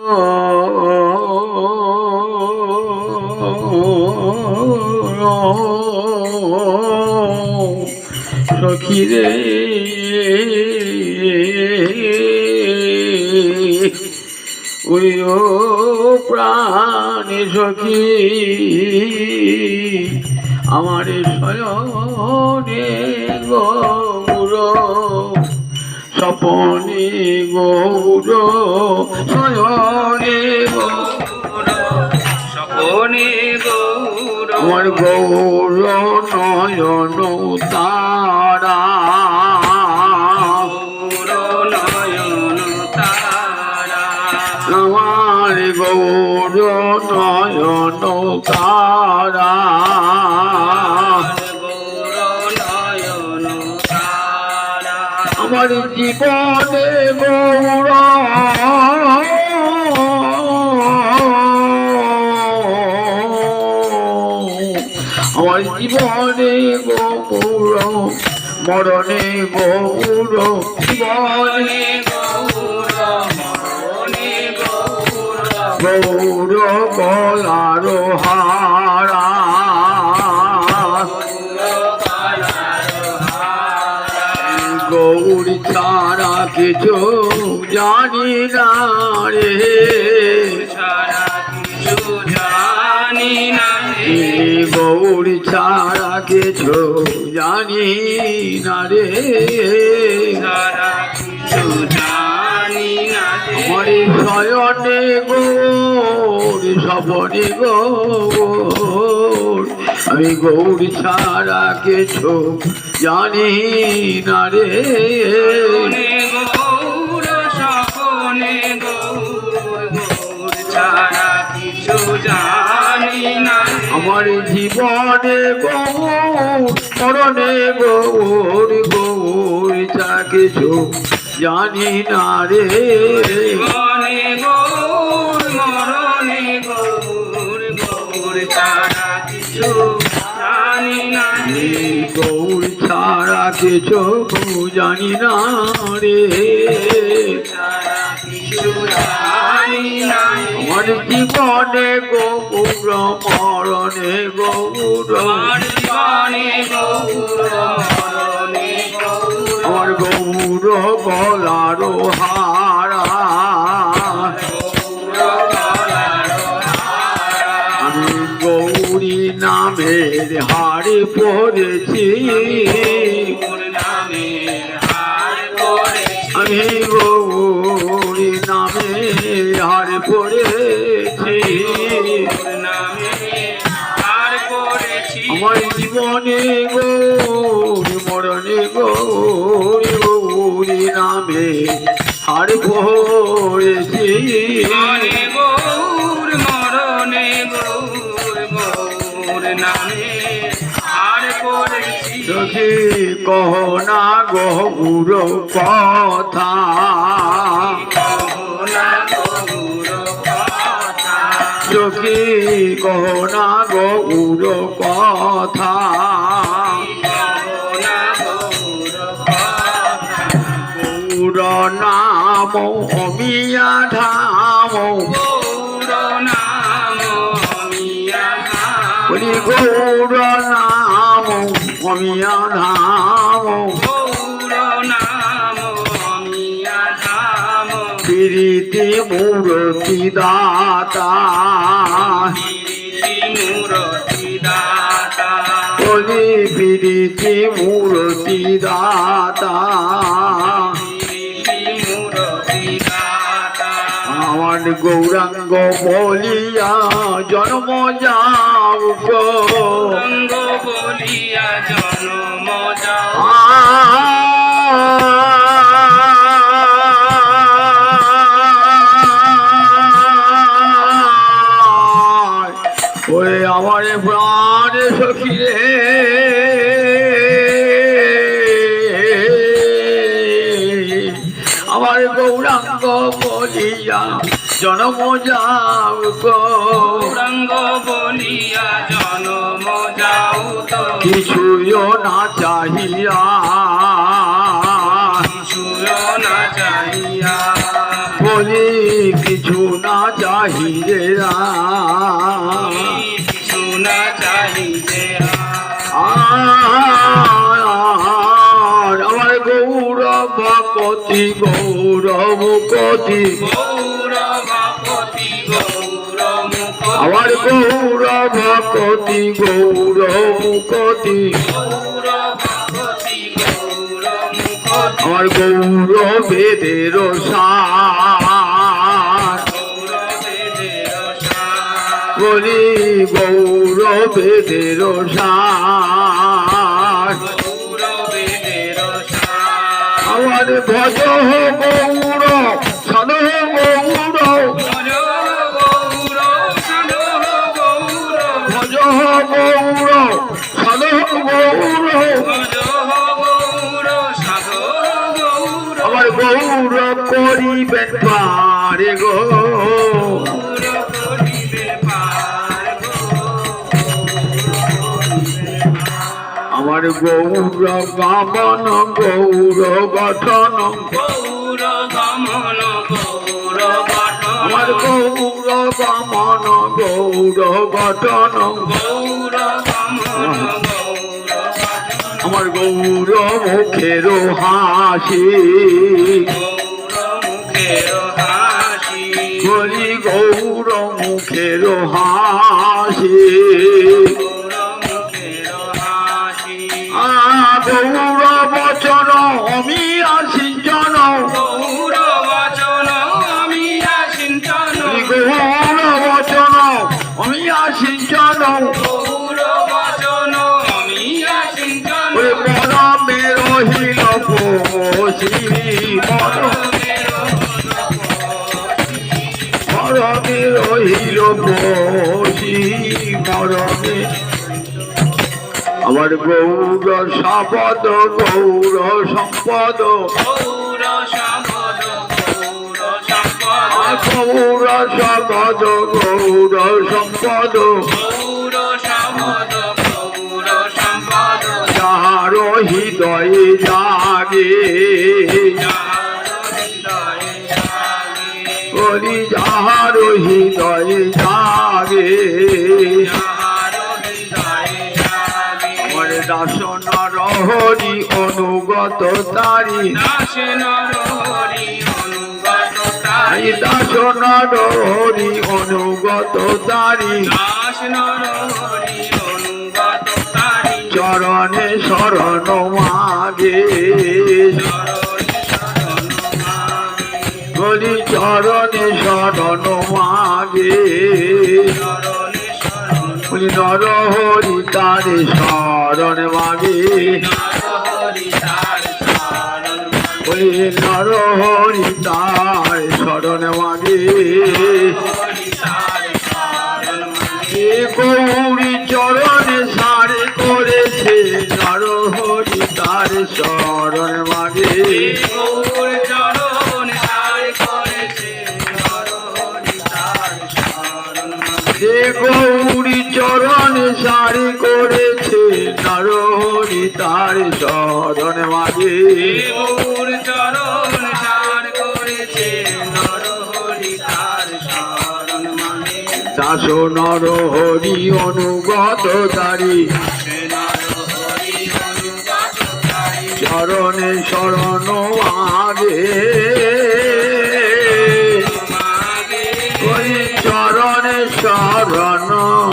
সখী রে ওরে ও প্রাণে সখী আমার শয়নে গৌর। স্বপনে গৌর শয়নে গৌর। সপনে গৌর। আমার গৌর নয়ন তারা। আমার জীবনে গৌর আমার জীবনে গৌর মরণে গৌর জীবনে গৌর গলার হারা। গৌরী ছাড়া কিছু জানি না রে। ছাড়া কিছু জানি না গৌরী ছাড়া কিছু জানি না রে। ছাড়া কিছু জানি না রে। শয়নে গৌর সবনে গৌর আমি গৌরী ছাড়া কিছু জানি না রে। আমার জীবনে গৌর মরণে গৌর গৌর যা কিছু জানি না রে কিছু জানি না রে। আমার জীবনে গৌর মরণে গৌর আমার গৌর মরণে গৌর নামের হাড়ি পড়েছি আমি গৌরী নামের হাড়ি পড়েছি আমার জীবনে গৌরী, মরণে গৌরী গৌরী নামে হাড়ি পড়েছি সখী কহ না গৌর কথা। সখী কহ না গৌর কথা। গৌর নাম অমিয়া ধাম। বলি গৌর নাম অমিয়া ধাম প্রীতি মূরতি দাতা বলি প্রীতি মূরতি দাতা গৌরাঙ্গ বলিয়া জন্ম যাও গো। রঙ্গ বলিয়া জন্ম যাও। ওরে আমার প্রাণ সখী রে আমার গৌরাঙ্গ বলিয়া জন্ম যাও গো। রঙ্গ বলিয়া জন্ম যাও তো। কিছুও না চাহিয়া। ছুঁয় না চাহিয়া। বলি কিছু না চাহিদে কিছু না চাহিতে আমার গৌরব কতি গৌরব কতি। আমার গৌরব কতি গৌরব কতি আমার গৌরবেদের বলি গৌরবেদের আমার ভজ গৌর করিবেন পারে গো। আমার গৌর গামন গৌর গঠন গৌর গমন গৌর আমার গৌর গামন গৌর গঠন গৌর আমার গৌর মুখের হাসি। হাসি। বলি গৌর মুখের হাসি। গৌর বচন আমি আসিঞ্চন গৌর বচন আমি আসিঞ্চন গৌর বচন আমি আসিঞ্চন রহিল বসি মরমে আমার গৌর সাপদ গৌর সম্পদ। গৌর সম্পদ গৌর সম্পদ। গৌর সম্পদ। গৌর সম্পদ গৌর সম্পদ। যাহার হৃদয়ে জাগে। বলি যাহার হৃদয়ে অনুগত তারি দাস নরহরি অনুগত তারি। দাসন রহরি অনুগত তারি। চরণে শরণ মাগে। বলি চরণে শরণ মাগে। শরণ বলি নরহরি তারে শরণ মাগে। শরণ মাগে হরি তার শরণ মাগে। গৌরী চরণে সারে করেছে নরহরি তার শরণ মাগে। এ গৌরী চরণে সারে করেছে নরহরি তার শরণ মাগে গৌর চরণ তার করেছে নরহরি তার শরণ মাগে দাস নরহরি অনুগত তারি। চরণে শরণ মাগে চরণে